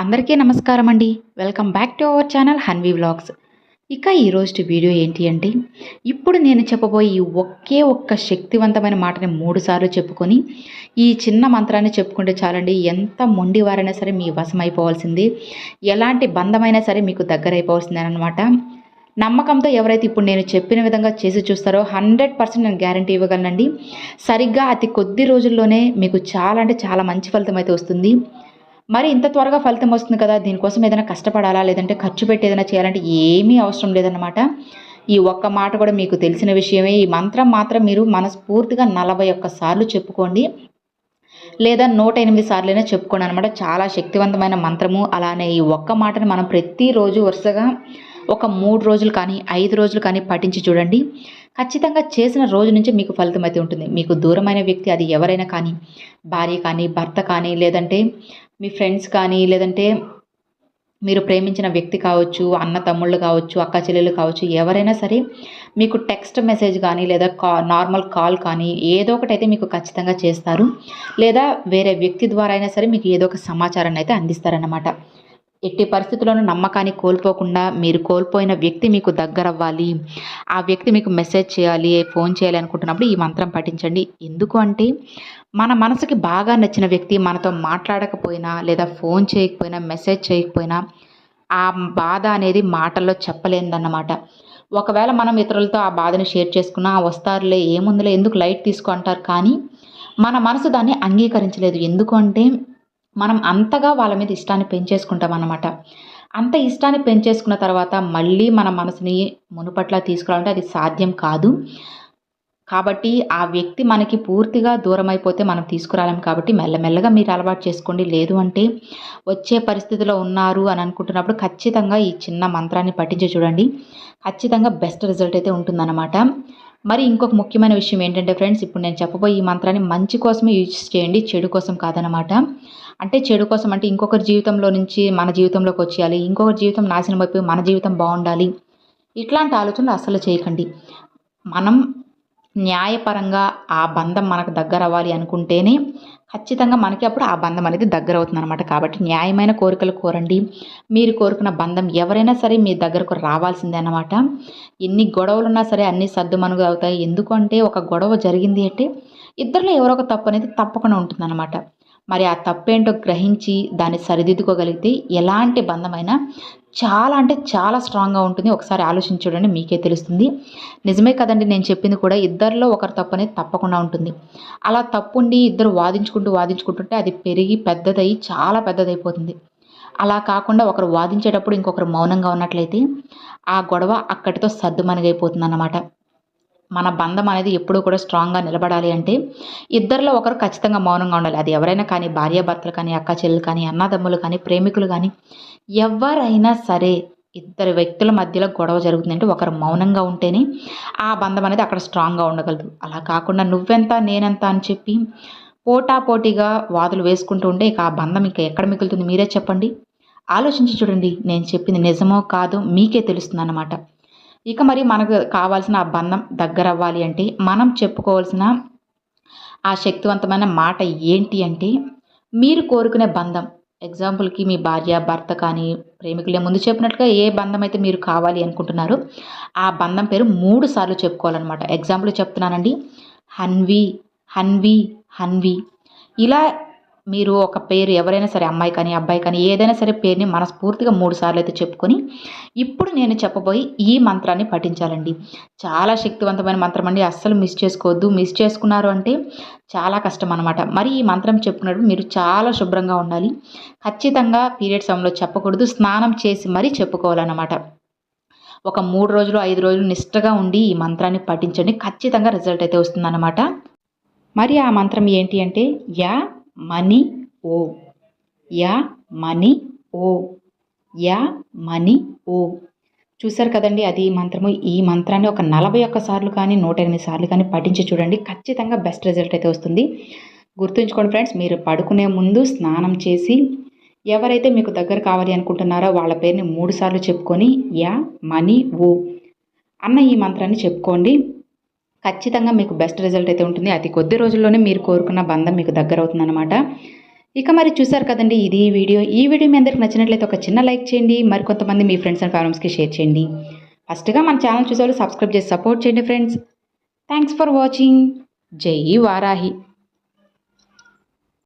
అందరికీ నమస్కారం అండి. Welcome back to our channel Hanvi vlogs ఇక ఈరోజు వీడియో ఏంటి అంటే ఇప్పుడు నేను చెప్పబోయే ఈ ఒకే ఒక్క శక్తివంతమైన మాటని మూడుసార్లు చెప్పుకొని ఈ చిన్న మంత్రాన్ని చెప్పుకుంటే చాలండి ఎంత మొండివారైనా సరే మీ వశమైపోవాల్సింది ఎలాంటి బంధమైనా సరే మీకు దగ్గర అయిపోవాల్సిందే అనమాట నమ్మకంతో ఎవరైతే ఇప్పుడు నేను చెప్పిన విధంగా చేసి చూస్తారో హండ్రెడ్ పర్సెంట్ నేను గ్యారంటీ ఇవ్వగలనండి. సరిగ్గా అతి కొద్ది రోజుల్లోనే మీకు చాలా అంటే చాలా మంచి ఫలితం అయితే వస్తుంది. మరి ఇంత త్వరగా ఫలితం వస్తుంది కదా దీనికోసం ఏదైనా కష్టపడాలా లేదంటే ఖర్చు పెట్టి ఏదైనా చేయాలంటే ఏమీ అవసరం లేదన్నమాట. ఈ ఒక్క మాట కూడా మీకు తెలిసిన విషయమే. ఈ మంత్రం మాత్రం మీరు మనస్ఫూర్తిగా నలభై ఒక్క సార్లు చెప్పుకోండి. లేదా నూట ఎనిమిది సార్లైనా చెప్పుకోండి అనమాట చాలా శక్తివంతమైన మంత్రము. అలానే ఈ ఒక్క మాటని మనం ప్రతిరోజు వరుసగా ఒక మూడు రోజులు కానీ ఐదు రోజులు కానీ పఠించి చూడండి. ఖచ్చితంగా చేసిన రోజు నుంచి మీకు ఫలితం అయితే ఉంటుంది. మీకు దూరమైన వ్యక్తి అది ఎవరైనా కానీ భార్య కానీ భర్త కానీ లేదంటే మీ ఫ్రెండ్స్ కానీ లేదంటే మీరు ప్రేమించిన వ్యక్తి కావచ్చు అన్న తమ్ముళ్ళు కావచ్చు అక్క చెల్లెలు కావచ్చు ఎవరైనా సరే మీకు టెక్స్ట్ మెసేజ్ కానీ లేదా కా నార్మల్ కాల్ కానీ ఏదో ఒకటి అయితే మీకు ఖచ్చితంగా చేస్తారు. లేదా వేరే వ్యక్తి ద్వారా అయినా సరే మీకు ఏదో ఒక సమాచారాన్ని అయితే అందిస్తారన్నమాట. ఎట్టి పరిస్థితుల్లోనూ నమ్మకాన్ని కోల్పోకుండా మీరు కోల్పోయిన వ్యక్తి మీకు దగ్గర అవ్వాలి. ఆ వ్యక్తి మీకు మెసేజ్ చేయాలి ఫోన్ చేయాలి అనుకుంటున్నప్పుడు ఈ మంత్రం పఠించండి. ఎందుకు అంటే మన మనసుకి బాగా నచ్చిన వ్యక్తి మనతో మాట్లాడకపోయినా లేదా ఫోన్ చేయకపోయినా మెసేజ్ చేయకపోయినా ఆ బాధ అనేది మాటల్లో చెప్పలేదన్నమాట. ఒకవేళ మనం ఇతరులతో ఆ బాధని షేర్ చేసుకున్నా వస్తారులే ఏముందిలే ఎందుకు లైట్ తీసుకో అంటారు కానీ మన మనసు దాన్ని అంగీకరించలేదు. ఎందుకంటే మనం అంతగా వాళ్ళ మీద ఇష్టాన్ని పెంచేసుకుంటాం అన్నమాట అంత ఇష్టాన్ని పెంచేసుకున్న తర్వాత మళ్ళీ మన మనసుని మునుపట్లా తీసుకురావాలంటే అది సాధ్యం కాదు. కాబట్టి ఆ వ్యక్తి మనకి పూర్తిగా దూరం అయిపోతే మనం తీసుకురాలేం కాబట్టి మెల్లమెల్లగా మీరు అలవాటు చేసుకోండి. లేదు అంటే వచ్చే పరిస్థితిలో ఉన్నారు అని అనుకుంటున్నప్పుడు ఖచ్చితంగా ఈ చిన్న మంత్రాన్ని పఠించి చూడండి. ఖచ్చితంగా బెస్ట్ రిజల్ట్ అయితే ఉంటుందన్నమాట. మరి ఇంకొక ముఖ్యమైన విషయం ఏంటంటే ఫ్రెండ్స్ ఇప్పుడు నేను చెప్పబోయే ఈ మంత్రాన్ని మంచి కోసమే యూజ్ చేయండి చెడు కోసం కాదనమాట అంటే చెడు కోసం అంటే ఇంకొకరి జీవితంలో నుంచి మన జీవితంలోకి వచ్చేయాలి ఇంకొకరి జీవితం నాశనం అయిపోయి మన జీవితం బాగుండాలి. ఇట్లాంటి ఆలోచనలు అస్సలు చేయకండి. మనం న్యాయపరంగా ఆ బంధం మనకు దగ్గర అవ్వాలి అనుకుంటేనే ఖచ్చితంగా మనకి అప్పుడు ఆ బంధం అనేది దగ్గర అవుతుంది అనమాట కాబట్టి న్యాయమైన కోరికలు కోరండి. మీరు కోరుకున్న బంధం ఎవరైనా సరే మీ దగ్గరకు రావాల్సిందే అనమాట ఎన్ని గొడవలున్నా సరే అన్ని సర్దుమనుగు అవుతాయి. ఎందుకంటే ఒక గొడవ జరిగింది అంటే ఇద్దరిలో ఎవరో ఒక తప్పు అనేది తప్పకుండా ఉంటుందన్నమాట. మరి ఆ తప్పేంటో గ్రహించి దాన్ని సరిదిద్దుకోగలిగితే ఎలాంటి బంధమైనా చాలా అంటే చాలా స్ట్రాంగ్గా ఉంటుంది. ఒకసారి ఆలోచించి మీకే తెలుస్తుంది. నిజమే కదండి నేను చెప్పింది కూడా ఇద్దరిలో ఒకరు తప్పు అనేది తప్పకుండా ఉంటుంది. అలా తప్పుండి ఇద్దరు వాదించుకుంటూ వాదించుకుంటుంటే అది పెరిగి పెద్దదయ్యి చాలా పెద్దదైపోతుంది. అలా కాకుండా ఒకరు వాదించేటప్పుడు ఇంకొకరు మౌనంగా ఉన్నట్లయితే ఆ గొడవ అక్కడితో సర్దుమణిగైపోతుంది అన్నమాట మన బంధం అనేది ఎప్పుడూ కూడా స్ట్రాంగ్గా నిలబడాలి అంటే ఇద్దరిలో ఒకరు ఖచ్చితంగా మౌనంగా ఉండాలి. అది ఎవరైనా కానీ భార్యాభర్తలు కానీ అక్క చెల్లెలు కానీ అన్నదమ్ములు కానీ ప్రేమికులు కానీ ఎవరైనా సరే ఇద్దరు వ్యక్తుల మధ్యలో గొడవ జరుగుతుందంటే ఒకరు మౌనంగా ఉంటేనే ఆ బంధం అనేది అక్కడ స్ట్రాంగ్గా ఉండగలదు. అలా కాకుండా నువ్వెంత నేనెంత అని చెప్పి పోటాపోటీగా వాదులు వేసుకుంటూ ఉంటే ఇక ఆ బంధం ఇంకా ఎక్కడ మిగులుతుంది? మీరే చెప్పండి. ఆలోచించి చూడండి. నేను చెప్పింది నిజమో కాదో మీకే తెలుస్తుంది అన్నమాట. ఇక మరి మనకు కావాల్సిన ఆ బంధం దగ్గర అవ్వాలి అంటే మనం చెప్పుకోవాల్సిన ఆ శక్తివంతమైన మాట ఏంటి అంటే మీరు కోరుకునే బంధం. ఎగ్జాంపుల్కి మీ భార్య భర్త కానీ ప్రేమికులే ముందు చెప్పినట్లుగా ఏ బంధం అయితే మీరు కావాలి అనుకుంటున్నారో ఆ బంధం పేరు మూడు సార్లు చెప్పుకోవాలన్నమాట. ఎగ్జాంపుల్ చెప్తున్నానండి. హన్వి హన్వి హన్వి. ఇలా మీరు ఒక పేరు ఎవరైనా సరే అమ్మాయి కానీ అబ్బాయి కానీ ఏదైనా సరే పేరుని మనస్ఫూర్తిగా మూడు సార్లు అయితే చెప్పుకొని ఇప్పుడు నేను చెప్పబోయి ఈ మంత్రాన్ని పఠించాలండి. చాలా శక్తివంతమైన మంత్రం అండి. అస్సలు మిస్ చేసుకోవద్దు. మిస్ చేసుకున్నారు అంటే చాలా కష్టం అనమాట మరి ఈ మంత్రం చెప్పుకున్నప్పుడు మీరు చాలా శుభ్రంగా ఉండాలి. ఖచ్చితంగా పీరియడ్ సమయంలో చెప్పకూడదు. స్నానం చేసి మరీ చెప్పుకోవాలన్నమాట. ఒక మూడు రోజులు ఐదు రోజులు నిష్టగా ఉండి ఈ మంత్రాన్ని పఠించండి. ఖచ్చితంగా రిజల్ట్ అయితే వస్తుందన్నమాట. మరి ఆ మంత్రం ఏంటి అంటే యా మనీ ఓ. యా మనీ ఓ. యా మనీ ఓ. చూసారు కదండి అది మంత్రము. ఈ మంత్రాన్ని ఒక నలభై ఒక్క సార్లు కానీ నూట ఎనిమిది సార్లు కానీ పఠించి చూడండి ఖచ్చితంగా బెస్ట్ రిజల్ట్ అయితే వస్తుంది. గుర్తుంచుకోండి ఫ్రెండ్స్ మీరు పడుకునే ముందు స్నానం చేసి ఎవరైతే మీకు దగ్గర కావాలి అనుకుంటున్నారో వాళ్ళ పేరుని మూడు సార్లు చెప్పుకొని యా మనీ ఓ. అన్న ఈ మంత్రాన్ని చెప్పుకోండి. ఖచ్చితంగా మీకు బెస్ట్ రిజల్ట్ అయితే ఉంటుంది. అతి కొద్ది రోజుల్లోనే మీరు కోరుకున్న బంధం మీకు దగ్గర అవుతుందన్నమాట. ఇక మరి చూసారు కదండి ఇది వీడియో. ఈ వీడియో మీ అందరికి నచ్చినట్లయితే ఒక చిన్న లైక్ చేయండి మరి కొంతమంది మీ ఫ్రెండ్స్ అండ్ ఫ్యామిలీస్కి షేర్ చేయండి. ఫస్ట్గా మన ఛానల్ చూసేవాళ్ళు సబ్స్క్రైబ్ చేసి సపోర్ట్ చేయండి ఫ్రెండ్స్ థ్యాంక్స్ ఫర్ వాచింగ్ జై వారాహి.